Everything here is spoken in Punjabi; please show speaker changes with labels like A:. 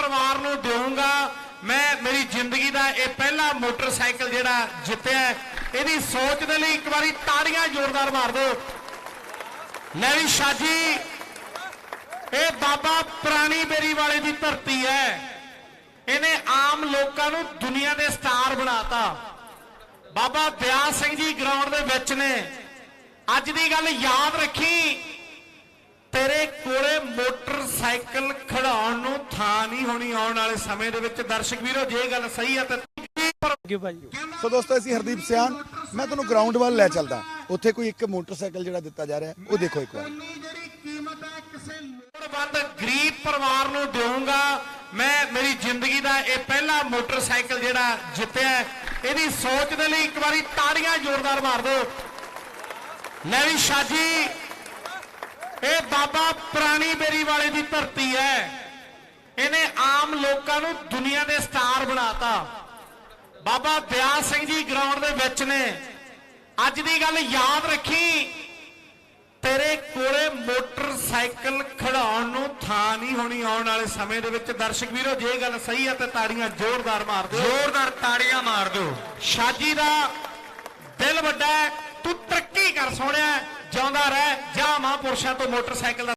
A: ਪਰਿਵਾਰ ਨੂੰ ਦੇਵਾਂਗਾ ਮੈਂ ਮੇਰੀ ਜ਼ਿੰਦਗੀ ਦਾ ਇਹ ਪਹਿਲਾ ਮੋਟਰਸਾਈਕਲ ਜਿਹੜਾ ਜਿੱਤਿਆ ਇਹਦੀ ਸੋਚ ਦੇ ਲਈ ਇੱਕ ਵਾਰੀ ਤਾੜੀਆਂ ਜ਼ੋਰਦਾਰ ਮਾਰ ਦਿਓ। ਲੈ ਵੀ ਸ਼ਾਜੀ, ਇਹ ਬਾਬਾ ਪੁਰਾਣੀ ਬੇਰੀ ਵਾਲੇ ਦੀ ਧਰਤੀ ਹੈ। ਇਹਨੇ ਆਮ ਲੋਕਾਂ ਨੂੰ ਦੁਨੀਆ ਦੇ ਸਟਾਰ ਬਣਾਤਾ। ਬਾਬਾ ਦਿਆਲ ਸਿੰਘ ਜੀ ਗਰਾਊਂਡ ਦੇ ਵਿੱਚ ਨੇ। ਅੱਜ ਦੀ ਗੱਲ ਯਾਦ ਰੱਖੀ, ਤੇਰੇ ਕੋਲੇ ਮੋਟਰਸਾਈਕਲ ਖੜਾਉਣ ਨੂੰ ਥਾਂ ਨਹੀਂ ਹੋਣੀ ਆਉਣ ਵਾਲੇ ਸਮੇਂ ਦੇ ਵਿੱਚ। ਦਰਸ਼ਕ ਵੀਰੋ ਜੇ ਗੱਲ ਸਹੀ ਹੈ ਤਾਂ
B: ਸੋ ਦੋਸਤੋ ਅਸੀਂ ਹਰਦੀਪ ਸਿਆਨ ਮੈਂ ਤੁਹਾਨੂੰ ਗਰਾਊਂਡ ਵੱਲ ਲੈ ਚੱਲਦਾ। ਉੱਥੇ ਕੋਈ ਇੱਕ ਮੋਟਰਸਾਈਕਲ ਜਿਹੜਾ ਦਿੱਤਾ ਜਾ ਰਿਹਾ ਉਹ ਦੇਖੋ ਇੱਕ ਵਾਰ।
A: ਜਿਹੜੀ ਕੀਮਤ ਹੈ ਕਿਸੇ ਲੋੜਵੰਦ ਗਰੀਬ ਪਰਿਵਾਰ ਨੂੰ ਦੇਵਾਂਗਾ ਮੈਂ ਮੇਰੀ ਜ਼ਿੰਦਗੀ ਦਾ ਇਹ ਪਹਿਲਾ ਮੋਟਰਸਾਈਕਲ ਜਿਹੜਾ ਜਿੱਤਿਆ ਹੈ। ਇਹਦੀ ਸੋਚ ਦੇ ਲਈ ਇੱਕ ਵਾਰੀ ਤਾੜੀਆਂ ਜ਼ੋਰਦਾਰ ਮਾਰ ਦਿਓ। ਲੈ ਵੀ ਸ਼ਾਜੀ ਇਹ ਬਾਬਾ ਪੁਰਾਣੀ ਬੇਰੀ ਵਾਲੇ ਦੀ ਧਰਤੀ ਹੈ। ਲੋਕਾਂ ਨੂੰ ਦੁਨੀਆ ਦੇ ਸਟਾਰ ਬਣਾਤਾ। ਬਾਬਾ ਦਿਆਲ ਸਿੰਘ ਜੀ ਗਰਾਊਂਡ ਦੇ ਵਿੱਚ ਨੇ। ਅੱਜ ਦੀ ਗੱਲ ਯਾਦ ਰੱਖੀ। ਤੇਰੇ ਕੋਲੇ ਮੋਟਰਸਾਈਕਲ ਖੜਾਉਣ ਨੂੰ ਥਾਂ ਨਹੀਂ ਹੋਣੀ ਆਉਣ ਵਾਲੇ ਸਮੇਂ ਦੇ ਵਿੱਚ। ਦਰਸ਼ਕ ਵੀਰੋ ਜੇ ਗੱਲ ਸਹੀ ਹੈ ਤਾਂ ਤਾੜੀਆਂ ਜ਼ੋਰਦਾਰ ਮਾਰ ਦਿਓ।
C: ਜ਼ੋਰਦਾਰ ਤਾੜੀਆਂ ਮਾਰ ਦਿਓ।
A: ਸ਼ਾਜੀ ਦਾ ਦਿਲ ਵੱਡਾ ਤੂੰ ਤਰੱਕੀ ਕਰ ਸੋਹਣਿਆ ਜਿਉਂਦਾ ਰਹਿ ਜਾ ਮਹਾਂਪੁਰਸ਼ਾਂ ਤੋਂ ਮੋਟਰਸਾਈਕਲ